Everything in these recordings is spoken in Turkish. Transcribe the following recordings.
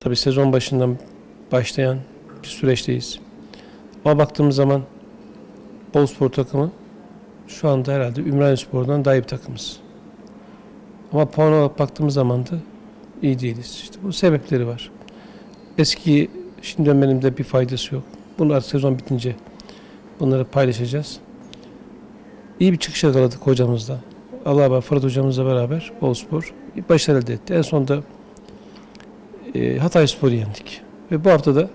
Tabii sezon başından başlayan bir süreçteyiz. Ama baktığımız zaman Boluspor takımı şu anda herhalde Ümraniyespor'dan daha iyi bir takımız. Ama puan olarak baktığımız zaman da iyi değiliz. İşte bu sebepleri var. Eski şimdi dönmenin de bir faydası yok. Bunu artık sezon bitince bunları paylaşacağız. İyi bir çıkış yakaladık hocamızla. Allah var Fırat hocamızla beraber Boluspor başarı elde etti. En sonunda e, Hatay Spor'u yendik. Ve bu hafta da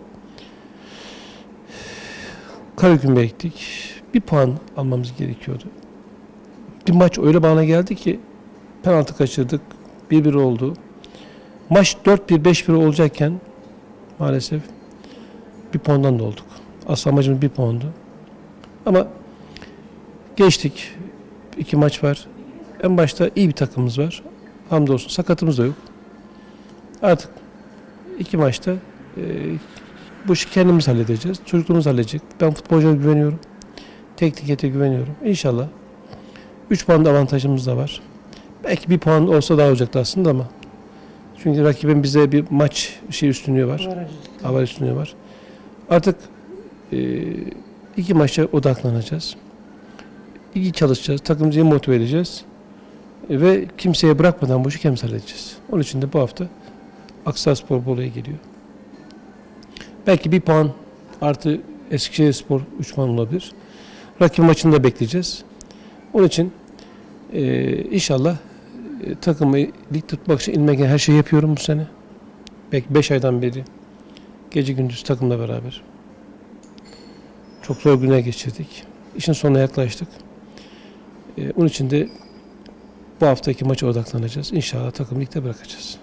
Karagümrük'e gittik. Bir puan almamız gerekiyordu. Bir maç öyle bana geldi ki penaltı kaçırdık. 1-1 oldu. Maç 4-1, 5-1 olacakken maalesef bir puandan da olduk. Asıl amacımız bir puandı. Ama geçtik. İki maç var. En başta iyi bir takımımız var. Hamdolsun sakatımız da yok. Artık iki maçta e, bu işi kendimiz halledeceğiz. Çocukluğumuz halledecek. Ben futbolcuya güveniyorum. Teknik heyete güveniyorum. İnşallah. 3 puan da avantajımız da var. Belki bir puan olsa daha olacaktı aslında ama. Çünkü rakibin bize bir maç şey üstünlüğü var. Hava üstünlüğü var. Artık e, iki maça odaklanacağız. İyi çalışacağız. Takımımızı motive edeceğiz. E, ve kimseye bırakmadan bu işi kendimiz halledeceğiz. Onun için de bu hafta Aksaray Bolu'ya geliyor. Belki bir puan artı Eskişehir Spor 3 puan olabilir. Rakip maçını da bekleyeceğiz. Onun için e, inşallah e, takımı lig tutmak için gelen her şeyi yapıyorum bu sene. Belki 5 aydan beri gece gündüz takımla beraber. Çok zor günler geçirdik. İşin sonuna yaklaştık. E, onun için de bu haftaki maça odaklanacağız. İnşallah takım ligde bırakacağız.